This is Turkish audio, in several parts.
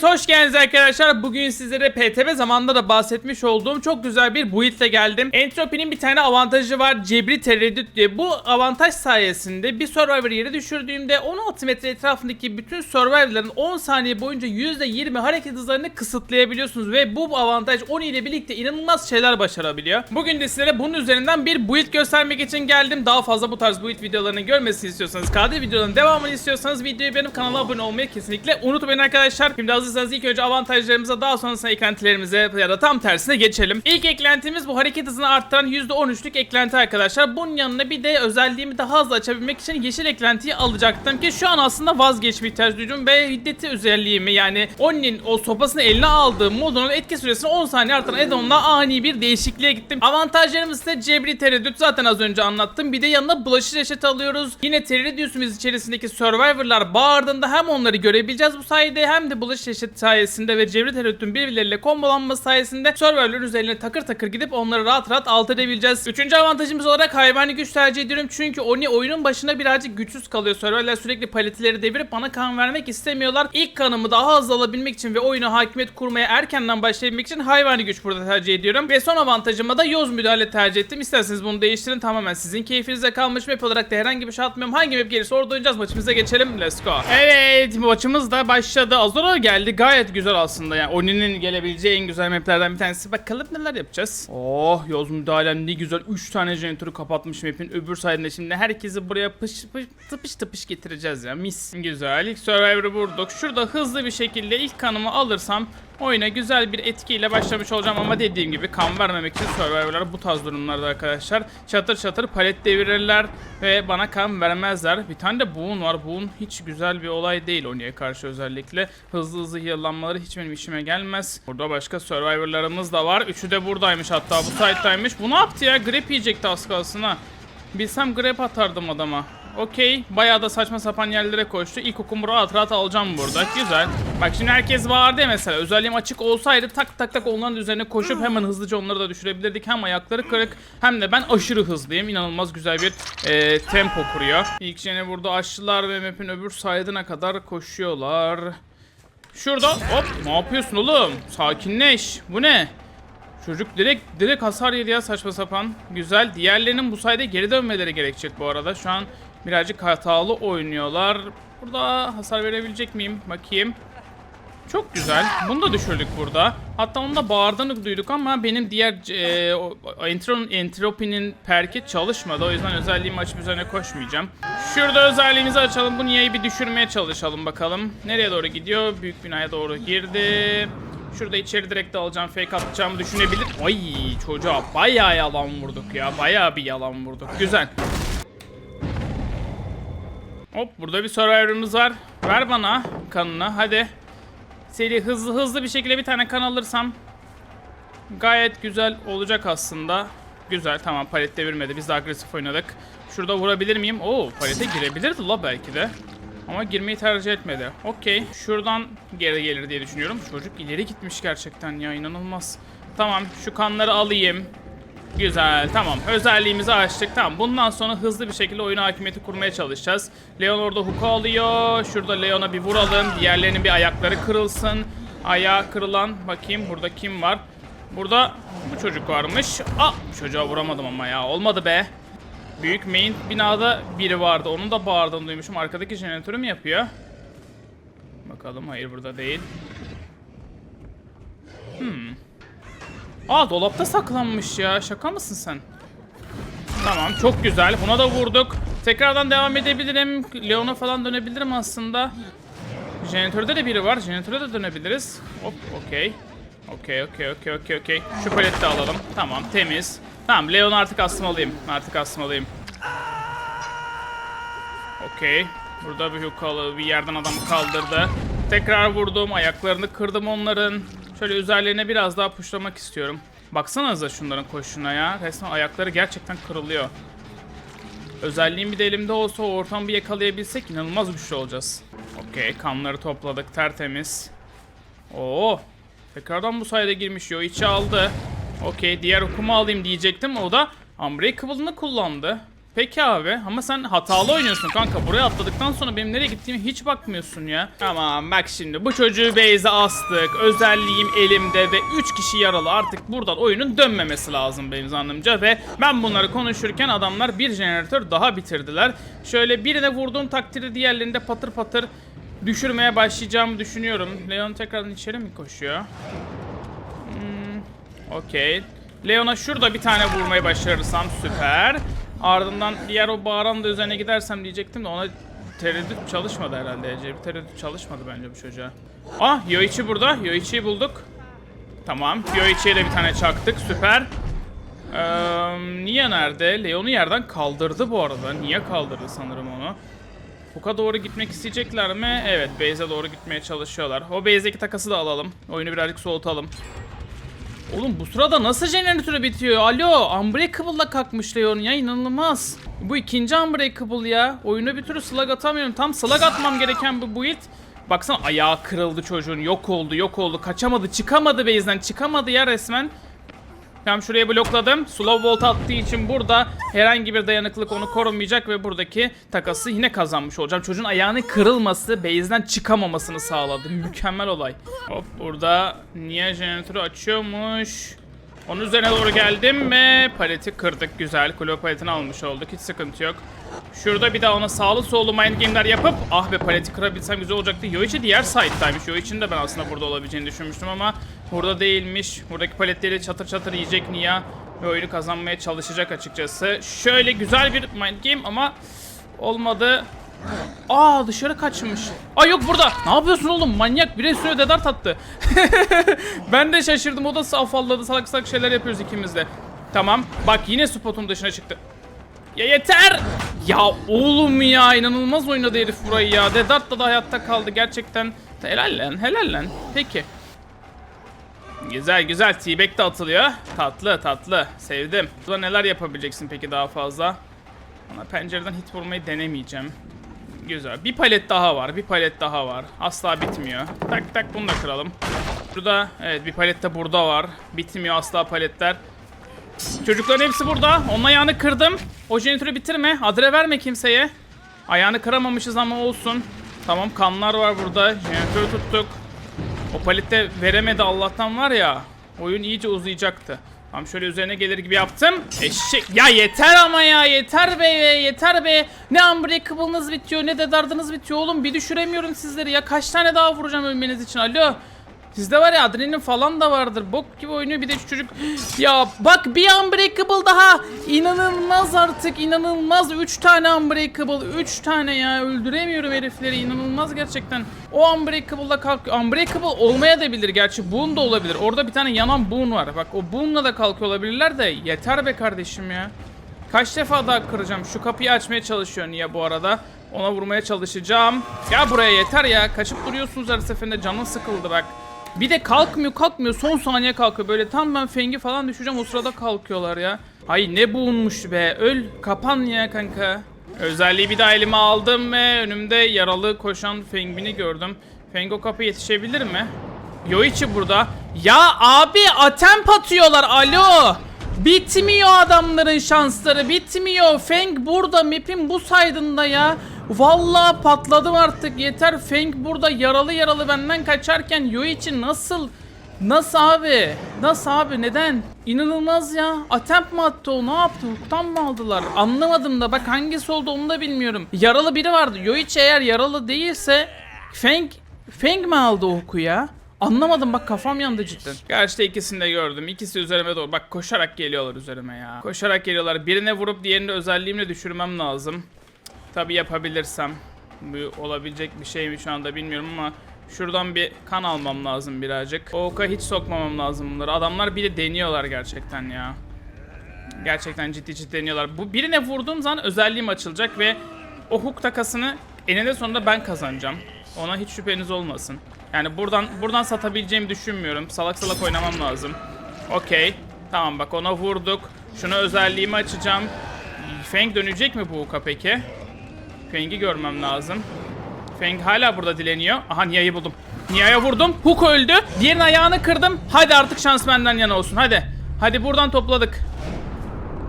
Hepiniz hoş geldiniz arkadaşlar. Bugün sizlere PTB zamanında da bahsetmiş olduğum çok güzel bir build ile geldim. Entropy'nin bir tane avantajı var. Cebri tereddüt diye. Bu avantaj sayesinde bir Survivor yere düşürdüğümde 16 metre etrafındaki bütün Survivor'ların 10 saniye boyunca %20 hareket hızlarını kısıtlayabiliyorsunuz. Ve bu avantaj Oni ile birlikte inanılmaz şeyler başarabiliyor. Bugün de sizlere bunun üzerinden bir build göstermek için geldim. Daha fazla bu tarz build videolarını görmesini istiyorsanız, KD videoların devamını istiyorsanız videoyu benim kanala abone olmayı kesinlikle unutmayın arkadaşlar. Şimdi hazırsanız ilk önce avantajlarımıza daha sonrasında eklentilerimize ya da tam tersine geçelim. İlk eklentimiz bu hareket hızını arttıran %13'lük eklenti arkadaşlar. Bunun yanına bir de özelliğimi daha hızlı açabilmek için yeşil eklentiyi alacaktım ki şu an aslında vazgeçme ihtiyaç duydum ve hiddeti özelliğimi yani Onnin o sopasını eline aldığı modunun etki süresini 10 saniye arttıran add-on'la ani bir değişikliğe gittim. Avantajlarımız ise cebri tereddüt zaten az önce anlattım. Bir de yanına bulaşıcı reşet alıyoruz. Yine Tereddüsümüz içerisindeki Survivor'lar bağırdığında hem onları görebileceğiz bu sayede hem de bulaşıcı reşet sayesinde ve cebri tereddütün birbirleriyle kombolanması sayesinde Survivor'ların üzerine takır takır gidip onları rahat rahat alt edebileceğiz. Üçüncü avantajımız olarak hayvani güç tercih ediyorum çünkü Oni oyunun başına birazcık güçsüz kalıyor. Survivor'lar sürekli paletileri devirip bana kan vermek istemiyorlar. İlk kanımı daha hızlı alabilmek için ve oyuna hakimiyet kurmaya erkenden başlayabilmek için hayvani güç burada tercih ediyorum. Ve son avantajıma da yoz müdahale tercih ettim. İsterseniz bunu değiştirin tamamen sizin keyfinize kalmış map olarak da herhangi bir şey atmıyorum. Hangi map gelirse orada oynayacağız. Maçımıza geçelim. Let's go. Evet maçımız da başladı. Azora geldi. Gayet güzel aslında. Yani Oni'nin gelebileceği en güzel maplerden bir tanesi. Bakalım neler yapacağız. Oh yoz müdahalem ne güzel. 3 tane jeneratörü kapatmış map'in öbür sayesinde. Şimdi herkesi buraya pış pış tıpış tıpış getireceğiz ya. Mis. Güzel. İlk Survivor'ı vurduk. Şurada hızlı bir şekilde ilk kanımı alırsam oyuna güzel bir etkiyle başlamış olacağım ama dediğim gibi kan vermemek için Survivor'lar bu tarz durumlarda arkadaşlar çatır çatır palet devirirler ve bana kan vermezler. Bir tane de Boon var. Boon hiç güzel bir olay değil Oni'ye karşı özellikle. Hızlı hızlı yıllanmaları hiç benim işime gelmez. Burada başka Survivor'larımız da var. Üçü de buradaymış hatta bu site'daymış. Bu ne yaptı ya? Grip yiyecekti az kalsın ha. Bilsem grep atardım adama. Okey. Bayağı da saçma sapan yerlere koştu. İlk okumu rahat rahat alacağım burada. Güzel. Bak şimdi herkes vardı ya mesela. Özelliğim açık olsaydı tak tak tak onların üzerine koşup hemen hızlıca onları da düşürebilirdik. Hem ayakları kırık hem de ben aşırı hızlıyım. İnanılmaz güzel bir e, tempo kuruyor. İlk jene burada aşçılar ve map'in öbür side'ına kadar koşuyorlar. Şurada hop ne yapıyorsun oğlum? Sakinleş. Bu ne? Çocuk direkt direkt hasar yedi ya saçma sapan. Güzel. Diğerlerinin bu sayede geri dönmeleri gerekecek bu arada. Şu an birazcık hatalı oynuyorlar. Burada hasar verebilecek miyim? Bakayım. Çok güzel. Bunu da düşürdük burada. Hatta onu da bağırdığını duyduk ama benim diğer e, entropinin perki çalışmadı. O yüzden özelliğimi açıp üzerine koşmayacağım. Şurada özelliğimizi açalım. Bu niyeyi bir düşürmeye çalışalım bakalım. Nereye doğru gidiyor? Büyük binaya doğru girdi. Şurada içeri direkt alacağım. Fake atacağımı düşünebilir. Ay çocuğa bayağı yalan vurduk ya. Bayağı bir yalan vurduk. Güzel. Hop burada bir Survivor'ımız var. Ver bana kanını hadi. Seri hızlı hızlı bir şekilde bir tane kan alırsam gayet güzel olacak aslında. Güzel tamam palet devirmedi. Biz de agresif oynadık. Şurada vurabilir miyim? Oo palete girebilirdi la belki de. Ama girmeyi tercih etmedi. Okey. Şuradan geri gelir diye düşünüyorum. Çocuk ileri gitmiş gerçekten ya inanılmaz. Tamam şu kanları alayım. Güzel tamam özelliğimizi açtık tamam bundan sonra hızlı bir şekilde oyun hakimiyeti kurmaya çalışacağız. Leon orada hook'u alıyor şurada Leon'a bir vuralım diğerlerinin bir ayakları kırılsın. Ayağı kırılan bakayım burada kim var? Burada bu çocuk varmış. Aa çocuğa vuramadım ama ya olmadı be. Büyük main binada biri vardı onun da bağırdığını duymuşum arkadaki jeneratörü mü yapıyor? Bakalım hayır burada değil. Aa dolapta saklanmış ya. Şaka mısın sen? Tamam çok güzel. Buna da vurduk. Tekrardan devam edebilirim. Leon'a falan dönebilirim aslında. Jeneratörde de biri var. Jeneratöre de dönebiliriz. Hop okey. Okey okey okey okey okey. Şu paleti de alalım. Tamam temiz. Tamam Leon'u artık asmalıyım. Artık asmalıyım. Okey. Burada bir hook bir yerden adamı kaldırdı. Tekrar vurdum. Ayaklarını kırdım onların. Şöyle üzerlerine biraz daha puşlamak istiyorum. Baksanıza şunların koşuna ya. Resmen ayakları gerçekten kırılıyor. Özelliğim bir de elimde olsa o ortamı bir yakalayabilsek inanılmaz güçlü olacağız. Okey kanları topladık tertemiz. Oo. Tekrardan bu sayede girmiş yo içi aldı. Okey diğer okumu alayım diyecektim o da Unbreakable'ını kullandı. Peki abi ama sen hatalı oynuyorsun kanka. Buraya atladıktan sonra benim nereye gittiğime hiç bakmıyorsun ya. Tamam bak şimdi bu çocuğu base'e astık. Özelliğim elimde ve 3 kişi yaralı. Artık buradan oyunun dönmemesi lazım benim zannımca. Ve ben bunları konuşurken adamlar bir jeneratör daha bitirdiler. Şöyle birine vurduğum takdirde diğerlerini de patır patır düşürmeye başlayacağımı düşünüyorum. Leon tekrardan içeri mi koşuyor? Okey. Leon'a şurada bir tane vurmayı başarırsam süper. Ardından diğer o bağıran da üzerine gidersem diyecektim de ona tereddüt çalışmadı herhalde. Bir tereddüt çalışmadı bence bu çocuğa. Ah Yoichi burada. Yoichi'yi bulduk. Tamam. Yoichi'ye de bir tane çaktık. Süper. Ee, Nia nerede? Leon'u yerden kaldırdı bu arada. Niye kaldırdı sanırım onu. Hook'a doğru gitmek isteyecekler mi? Evet, base'e doğru gitmeye çalışıyorlar. O base'deki takası da alalım. Oyunu birazcık soğutalım. Oğlum bu sırada nasıl jeneratörü bitiyor? Alo, Unbreakable'la kalkmış Leon ya inanılmaz. Bu ikinci Unbreakable ya. Oyuna bir türlü slug atamıyorum. Tam slug atmam gereken bu build. Baksana ayağı kırıldı çocuğun. Yok oldu, yok oldu. Kaçamadı, çıkamadı base'den. Çıkamadı ya resmen. Tamam şuraya blokladım. Slow volt attığı için burada herhangi bir dayanıklılık onu korumayacak ve buradaki takası yine kazanmış olacağım. Çocuğun ayağının kırılması, base'den çıkamamasını sağladı. Mükemmel olay. Hop burada niye jeneratörü açıyormuş? Onun üzerine doğru geldim ve paleti kırdık. Güzel. Klo paletini almış olduk. Hiç sıkıntı yok. Şurada bir daha ona sağlı sollu mind game'ler yapıp ah be paleti kırabilsem güzel olacaktı. Yoichi diğer side'daymış. Yoichi'nin de ben aslında burada olabileceğini düşünmüştüm ama burada değilmiş. Buradaki paletleri çatır çatır yiyecek Nia ve oyunu kazanmaya çalışacak açıkçası. Şöyle güzel bir mind game ama olmadı. Aa dışarı kaçmış. Aa yok burada. Ne yapıyorsun oğlum? Manyak bir üstüne dedart attı. ben de şaşırdım. O da afalladı. Salak salak şeyler yapıyoruz ikimiz de. Tamam. Bak yine spotun dışına çıktı. Ya yeter! Ya oğlum ya inanılmaz oynadı herif burayı ya. Dedart da hayatta kaldı gerçekten. Helal lan helal lan. Peki. Güzel güzel T-Bag de atılıyor. Tatlı tatlı. Sevdim. Burada neler yapabileceksin peki daha fazla? Ona pencereden hit vurmayı denemeyeceğim. Güzel. Bir palet daha var. Bir palet daha var. Asla bitmiyor. Tak tak bunu da kıralım. Burada evet bir palet de burada var. Bitmiyor asla paletler. Çocukların hepsi burada. Onun ayağını kırdım. O jeneratörü bitirme. Adre verme kimseye. Ayağını kıramamışız ama olsun. Tamam kanlar var burada. Jeneratörü tuttuk. O palette veremedi Allah'tan var ya. Oyun iyice uzayacaktı. Tam şöyle üzerine gelir gibi yaptım. Eşek. Ya yeter ama ya. Yeter be. Yeter be. Ne unbreakable'ınız bitiyor ne de dardınız bitiyor oğlum. Bir düşüremiyorum sizleri ya. Kaç tane daha vuracağım ölmeniz için. Alo. Sizde var ya adrenalin falan da vardır. Bok gibi oynuyor bir de şu çocuk. Ya bak bir Unbreakable daha. İnanılmaz artık inanılmaz. 3 tane Unbreakable. 3 tane ya. Öldüremiyorum herifleri. İnanılmaz gerçekten. O Unbreakable'la kalkıyor. Unbreakable olmaya da bilir gerçi. Boon da olabilir. Orada bir tane yanan Boon var. Bak o Boon'la da kalkıyor olabilirler de. Yeter be kardeşim ya. Kaç defa daha kıracağım? Şu kapıyı açmaya çalışıyor niye bu arada? Ona vurmaya çalışacağım. Ya buraya yeter ya. Kaçıp duruyorsunuz her seferinde. Canın sıkıldı bak. Bir de kalkmıyor kalkmıyor. Son saniye kalkıyor. Böyle tam ben Feng'i falan düşeceğim. O sırada kalkıyorlar ya. Ay ne buğunmuş be. Öl. Kapan ya kanka. Özelliği bir daha elime aldım ve önümde yaralı koşan Feng'ini gördüm. Feng o kapı yetişebilir mi? Yoichi burada. Ya abi atemp atıyorlar. Alo. Bitmiyor adamların şansları. Bitmiyor. Feng burada. Map'in bu saydında ya. Vallahi patladım artık. Yeter. Feng burada yaralı yaralı benden kaçarken Yoichi nasıl Nasıl abi? Nasıl abi? Neden? İnanılmaz ya. Attempt mi attı o? Ne yaptı? Hukuktan mı aldılar? Anlamadım da bak hangisi oldu onu da bilmiyorum. Yaralı biri vardı. Yoichi eğer yaralı değilse Feng Feng mi aldı o huku ya? Anlamadım bak kafam yandı cidden. Karşıda ikisini de gördüm. İkisi üzerime doğru. Bak koşarak geliyorlar üzerime ya. Koşarak geliyorlar. Birine vurup diğerini özelliğimle düşürmem lazım. Tabi yapabilirsem. Bu olabilecek bir şey mi şu anda bilmiyorum ama şuradan bir kan almam lazım birazcık. Oka hiç sokmamam lazım bunları. Adamlar bir de deniyorlar gerçekten ya. Gerçekten ciddi ciddi deniyorlar. Bu birine vurduğum zaman özelliğim açılacak ve o hook takasını eninde sonunda ben kazanacağım. Ona hiç şüpheniz olmasın. Yani buradan buradan satabileceğimi düşünmüyorum. Salak salak oynamam lazım. Okey. Tamam bak ona vurduk. Şuna özelliğimi açacağım. Feng dönecek mi bu hook'a peki? Feng'i görmem lazım. Feng hala burada dileniyor. Aha Nia'yı buldum. Nia'ya vurdum. Hook öldü. Diğerinin ayağını kırdım. Hadi artık şans benden yana olsun. Hadi. Hadi buradan topladık.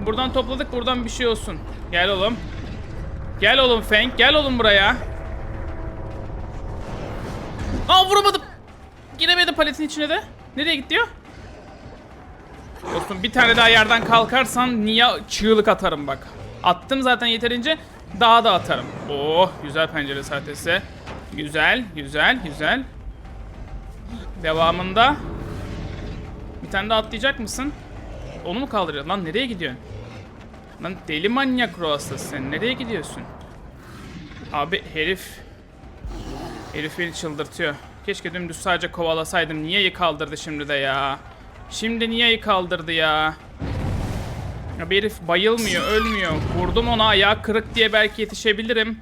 Buradan topladık. Buradan bir şey olsun. Gel oğlum. Gel oğlum Feng. Gel oğlum buraya. Aa vuramadım. Giremedi paletin içine de. Nereye gitti o? Dostum bir tane daha yerden kalkarsan niye çığlık atarım bak. Attım zaten yeterince daha da atarım. Oh güzel pencere sahtesi. Güzel güzel güzel. Devamında bir tane daha atlayacak mısın? Onu mu kaldırıyor? Lan nereye gidiyorsun? Lan deli manyak ruh hastası sen. Nereye gidiyorsun? Abi herif... Herif beni çıldırtıyor. Keşke dümdüz sadece kovalasaydım. Niye kaldırdı şimdi de ya? Şimdi niye kaldırdı ya? Ya bir herif bayılmıyor, ölmüyor. Vurdum ona ayağı kırık diye belki yetişebilirim.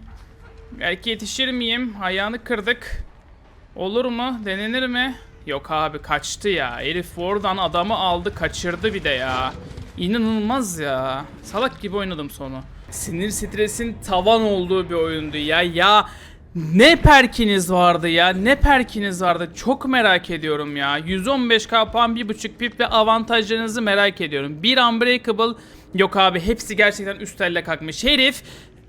Belki yetişir miyim? Ayağını kırdık. Olur mu? Denenir mi? Yok abi kaçtı ya. Herif oradan adamı aldı kaçırdı bir de ya. İnanılmaz ya. Salak gibi oynadım sonu. Sinir stresin tavan olduğu bir oyundu ya. Ya ne perkiniz vardı ya. Ne perkiniz vardı. Çok merak ediyorum ya. 115k puan 1.5 pip ve avantajlarınızı merak ediyorum. Bir Unbreakable yok abi hepsi gerçekten üst elle kalkmış. Herif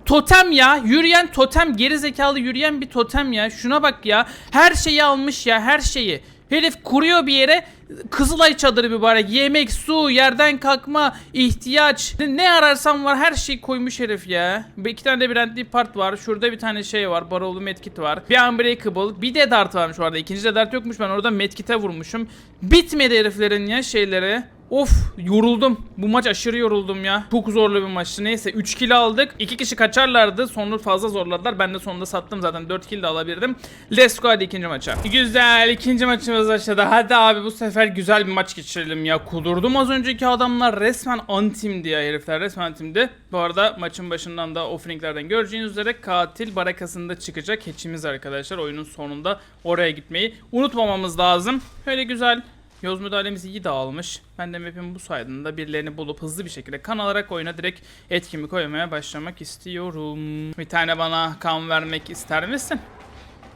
Totem ya. Yürüyen totem. Geri zekalı yürüyen bir totem ya. Şuna bak ya. Her şeyi almış ya. Her şeyi. Herif kuruyor bir yere. Kızılay çadırı mübarek. Yemek, su, yerden kalkma, ihtiyaç. Ne, ararsan var her şeyi koymuş herif ya. Bir iki tane de Brandly part var. Şurada bir tane şey var. Barolu medkit var. Bir Unbreakable. Bir de dart varmış orada. İkinci de dart yokmuş. Ben orada medkite vurmuşum. Bitmedi heriflerin ya şeyleri. Of yoruldum. Bu maç aşırı yoruldum ya. Çok zorlu bir maçtı. Neyse 3 kill aldık. 2 kişi kaçarlardı. Sonunu fazla zorladılar. Ben de sonunda sattım zaten. 4 kill de alabilirdim. Let's go hadi ikinci maça. Güzel. ikinci maçımız başladı. Hadi abi bu sefer güzel bir maç geçirelim ya. Kudurdum az önceki adamlar resmen antimdi ya herifler. Resmen antimdi. Bu arada maçın başından da offringlerden göreceğiniz üzere katil barakasında çıkacak keçimiz arkadaşlar. Oyunun sonunda oraya gitmeyi unutmamamız lazım. Öyle güzel Yoz müdahalemiz iyi dağılmış. Ben de map'in bu saydığında birilerini bulup hızlı bir şekilde kan alarak oyuna direkt etkimi koymaya başlamak istiyorum. Bir tane bana kan vermek ister misin?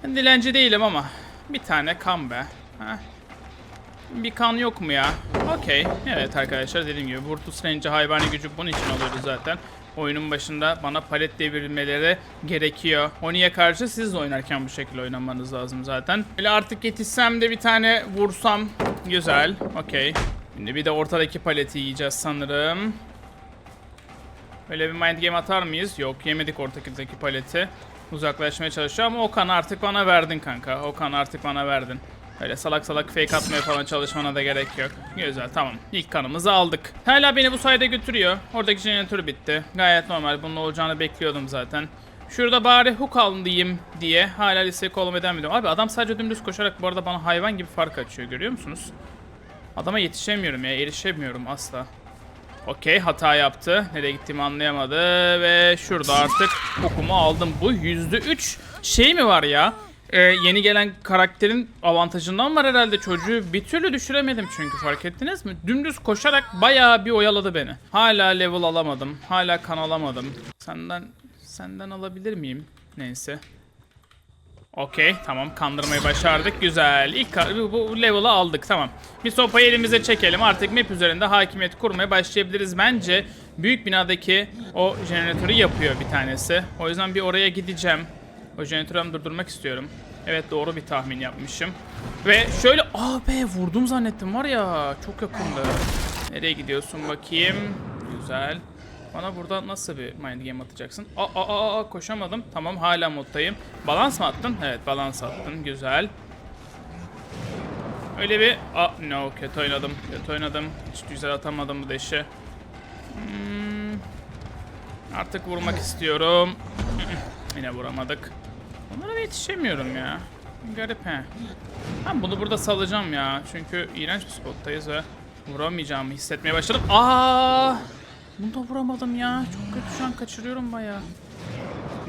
Ben dilenci değilim ama bir tane kan be. Ha? Bir kan yok mu ya? Okey. Evet arkadaşlar dediğim gibi Virtus Range hayvani gücü bunun için alıyoruz zaten. Oyunun başında bana palet devirmeleri gerekiyor. Oni'ye karşı siz de oynarken bu şekilde oynamanız lazım zaten. Böyle artık yetişsem de bir tane vursam güzel. Okey. Şimdi bir de ortadaki paleti yiyeceğiz sanırım. Böyle bir mind game atar mıyız? Yok yemedik ortadaki paleti. Uzaklaşmaya çalışıyor ama o kanı artık bana verdin kanka. O kanı artık bana verdin. Öyle salak salak fake atmaya falan çalışmana da gerek yok. Güzel tamam. İlk kanımızı aldık. Hala beni bu sayede götürüyor. Oradaki jeneratör bitti. Gayet normal. Bunun olacağını bekliyordum zaten. Şurada bari hook alayım diye hala listeyi kovalama devam ediyorum. Abi adam sadece dümdüz koşarak bu arada bana hayvan gibi fark açıyor görüyor musunuz? Adama yetişemiyorum ya erişemiyorum asla. Okey hata yaptı. Nereye gittiğimi anlayamadı ve şurada artık okumu aldım. Bu %3 şey mi var ya? Ee, yeni gelen karakterin avantajından var herhalde çocuğu bir türlü düşüremedim çünkü fark ettiniz mi? Dümdüz koşarak bayağı bir oyaladı beni. Hala level alamadım. Hala kan alamadım. Senden senden alabilir miyim? Neyse. Okey tamam kandırmayı başardık güzel ilk bu level'ı aldık tamam bir sopayı elimize çekelim artık map üzerinde hakimiyet kurmaya başlayabiliriz bence büyük binadaki o jeneratörü yapıyor bir tanesi o yüzden bir oraya gideceğim o jeneratörü hem durdurmak istiyorum evet doğru bir tahmin yapmışım ve şöyle aa be vurdum zannettim var ya çok yakındı nereye gidiyorsun bakayım güzel bana burada nasıl bir mind game atacaksın? Aa, aa, aa, koşamadım. Tamam hala moddayım. Balans mı attın? Evet balans attın. Güzel. Öyle bir... Aa, no kötü oynadım. Kötü oynadım. Hiç güzel atamadım bu deşi. Hmm, artık vurmak istiyorum. Yine vuramadık. Onlara yetişemiyorum ya. Garip he. Ben bunu burada salacağım ya. Çünkü iğrenç bir spottayız ve vuramayacağımı hissetmeye başladım. Aa! Bunu da vuramadım ya. Çok kötü şu an kaçırıyorum baya.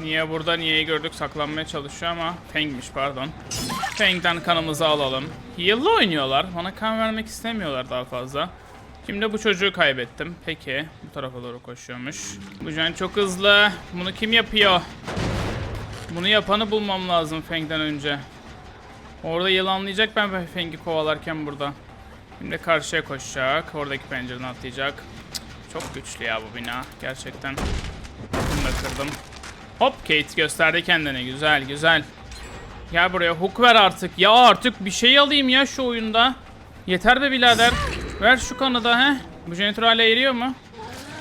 Niye burada niyeyi gördük saklanmaya çalışıyor ama Feng'miş pardon. Feng'den kanımızı alalım. Heal'la oynuyorlar. Bana kan vermek istemiyorlar daha fazla. Şimdi bu çocuğu kaybettim. Peki bu tarafa doğru koşuyormuş. Bu can çok hızlı. Bunu kim yapıyor? Bunu yapanı bulmam lazım Feng'den önce. Orada yılanlayacak ben Feng'i kovalarken burada. Şimdi karşıya koşacak. Oradaki pencereden atlayacak. Çok güçlü ya bu bina gerçekten. da kırdım. Hop Kate gösterdi kendini. Güzel güzel. Gel buraya hook ver artık. Ya artık bir şey alayım ya şu oyunda. Yeter be birader. Ver şu kanı da he. Bu jeneratör hala eriyor mu?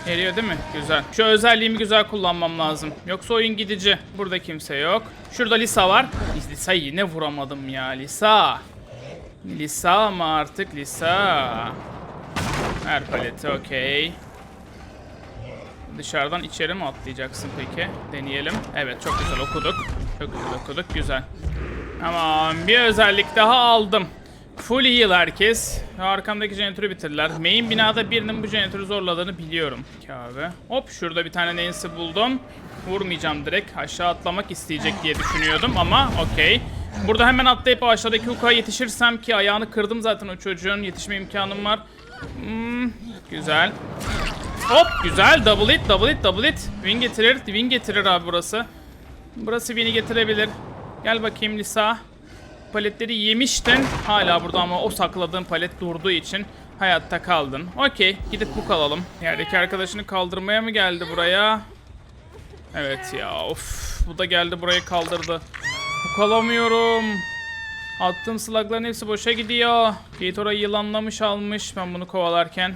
Eriyor değil mi? Güzel. Şu özelliğimi güzel kullanmam lazım. Yoksa oyun gidici. Burada kimse yok. Şurada Lisa var. Lisa'yı yine vuramadım ya. Lisa. Lisa mı artık? Lisa. Her paleti okey. Dışarıdan içeri mi atlayacaksın peki? Deneyelim. Evet çok güzel okuduk. Çok güzel okuduk. Güzel. Tamam bir özellik daha aldım. Full heal herkes. Arkamdaki jeneratörü bitirdiler. Main binada birinin bu jeneratörü zorladığını biliyorum. Abi. Hop şurada bir tane Nancy buldum. Vurmayacağım direkt. Aşağı atlamak isteyecek diye düşünüyordum ama okey. Burada hemen atlayıp aşağıdaki hukuka yetişirsem ki ayağını kırdım zaten o çocuğun. Yetişme imkanım var. Hmm, güzel. Hop güzel double hit double hit double hit. Win getirir win getirir abi burası. Burası win'i getirebilir. Gel bakayım Lisa. Paletleri yemiştin. Hala burada ama o sakladığın palet durduğu için hayatta kaldın. Okey gidip bu kalalım. Yerdeki arkadaşını kaldırmaya mı geldi buraya? Evet ya of. Bu da geldi buraya kaldırdı. Bu kalamıyorum. Attığım slugların hepsi boşa gidiyor. Gate orayı yılanlamış almış ben bunu kovalarken.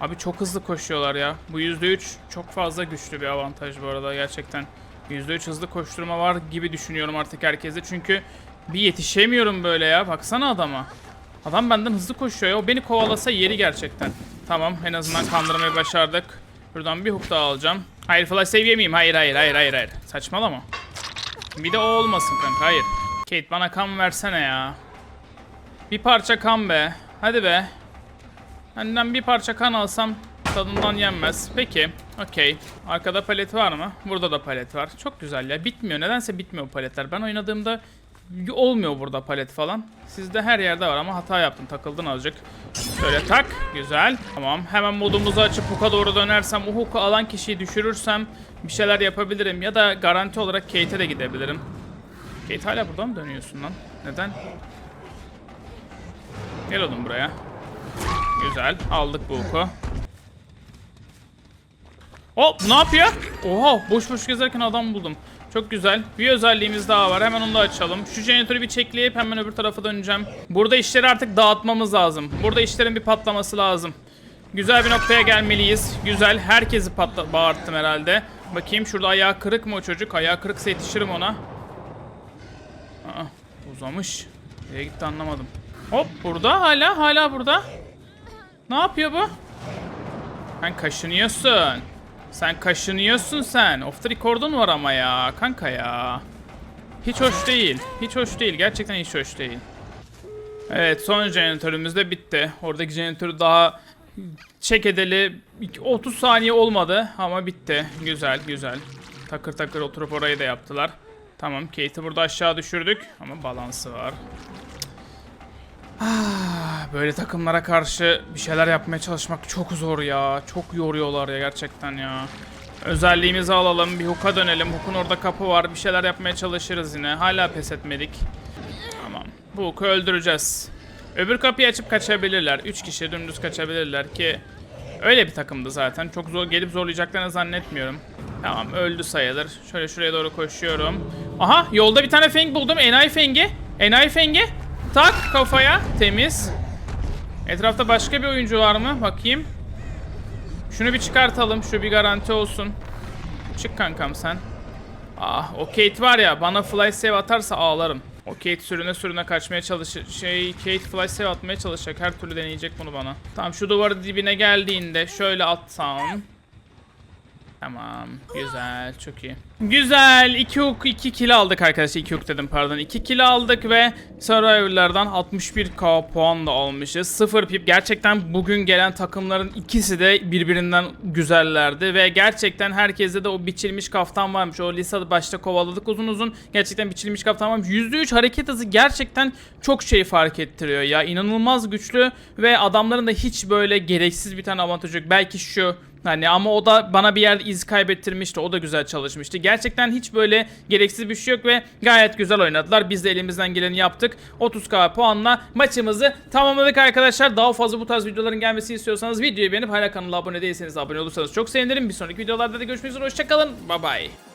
Abi çok hızlı koşuyorlar ya. Bu %3 çok fazla güçlü bir avantaj bu arada gerçekten. %3 hızlı koşturma var gibi düşünüyorum artık herkese. Çünkü bir yetişemiyorum böyle ya. Baksana adama. Adam benden hızlı koşuyor ya. O beni kovalasa yeri gerçekten. Tamam en azından kandırmayı başardık. Buradan bir hook daha alacağım. Hayır flash seviye miyim? Hayır hayır hayır hayır hayır. Saçmalama. Bir de o olmasın kanka hayır. Kate bana kan versene ya. Bir parça kan be. Hadi be. Benden bir parça kan alsam tadından yenmez. Peki. Okey. Arkada palet var mı? Burada da palet var. Çok güzel ya. Bitmiyor. Nedense bitmiyor paletler. Ben oynadığımda olmuyor burada palet falan. Sizde her yerde var ama hata yaptın. Takıldın azıcık. Şöyle tak. Güzel. Tamam. Hemen modumuzu açıp hook'a doğru dönersem, o hook'u alan kişiyi düşürürsem bir şeyler yapabilirim. Ya da garanti olarak Kate'e de gidebilirim. Kate hala burada mı dönüyorsun lan? Neden? Gel oğlum buraya. Güzel. Aldık bu oku. Hop ne yapıyor? Oha boş boş gezerken adam buldum. Çok güzel. Bir özelliğimiz daha var. Hemen onu da açalım. Şu jeneratörü bir çekleyip hemen öbür tarafa döneceğim. Burada işleri artık dağıtmamız lazım. Burada işlerin bir patlaması lazım. Güzel bir noktaya gelmeliyiz. Güzel. Herkesi patla bağırttım herhalde. Bakayım şurada ayağı kırık mı o çocuk? Ayağı kırıksa yetişirim ona. Aa, uzamış. Nereye gitti anlamadım. Hop burada hala hala burada. Ne yapıyor bu? Sen kaşınıyorsun. Sen kaşınıyorsun sen. Off the record'un var ama ya. Kanka ya. Hiç hoş değil. Hiç hoş değil. Gerçekten hiç hoş değil. Evet son jeneratörümüz de bitti. Oradaki jeneratörü daha çek edeli 30 saniye olmadı ama bitti. Güzel güzel. Takır takır oturup orayı da yaptılar. Tamam Kate'i burada aşağı düşürdük ama balansı var. Ah, Böyle takımlara karşı bir şeyler yapmaya çalışmak çok zor ya. Çok yoruyorlar ya gerçekten ya. Özelliğimizi alalım. Bir hook'a dönelim. Hook'un orada kapı var. Bir şeyler yapmaya çalışırız yine. Hala pes etmedik. Tamam. Bu hook'u öldüreceğiz. Öbür kapıyı açıp kaçabilirler. 3 kişi dümdüz kaçabilirler ki öyle bir takımdı zaten. Çok zor gelip zorlayacaklarını zannetmiyorum. Tamam öldü sayılır. Şöyle şuraya doğru koşuyorum. Aha yolda bir tane feng buldum. Enayi fengi. Enayi fengi. Tak kafaya. Temiz. Etrafta başka bir oyuncu var mı? Bakayım. Şunu bir çıkartalım. Şu bir garanti olsun. Çık kankam sen. Ah o Kate var ya bana fly save atarsa ağlarım. O Kate sürüne sürüne kaçmaya çalışır. Şey Kate fly save atmaya çalışacak. Her türlü deneyecek bunu bana. Tamam şu duvarın dibine geldiğinde şöyle atsam. Tamam. Güzel. Çok iyi. Güzel. 2 hook 2 kill aldık arkadaşlar. 2 hook dedim pardon. 2 kill aldık ve Survivor'lardan 61k puan da almışız. 0 pip. Gerçekten bugün gelen takımların ikisi de birbirinden güzellerdi ve gerçekten herkeste de o biçilmiş kaftan varmış. O Lisa başta kovaladık uzun uzun. Gerçekten biçilmiş kaftan varmış. %3 hareket hızı gerçekten çok şey fark ettiriyor ya. İnanılmaz güçlü ve adamların da hiç böyle gereksiz bir tane avantajı yok. Belki şu Hani ama o da bana bir yerde iz kaybettirmişti. O da güzel çalışmıştı. Gerçekten hiç böyle gereksiz bir şey yok ve gayet güzel oynadılar. Biz de elimizden geleni yaptık. 30k puanla maçımızı tamamladık arkadaşlar. Daha fazla bu tarz videoların gelmesini istiyorsanız videoyu beğenip hala kanala abone değilseniz abone olursanız çok sevinirim. Bir sonraki videolarda da görüşmek üzere. Hoşçakalın. Bye bye.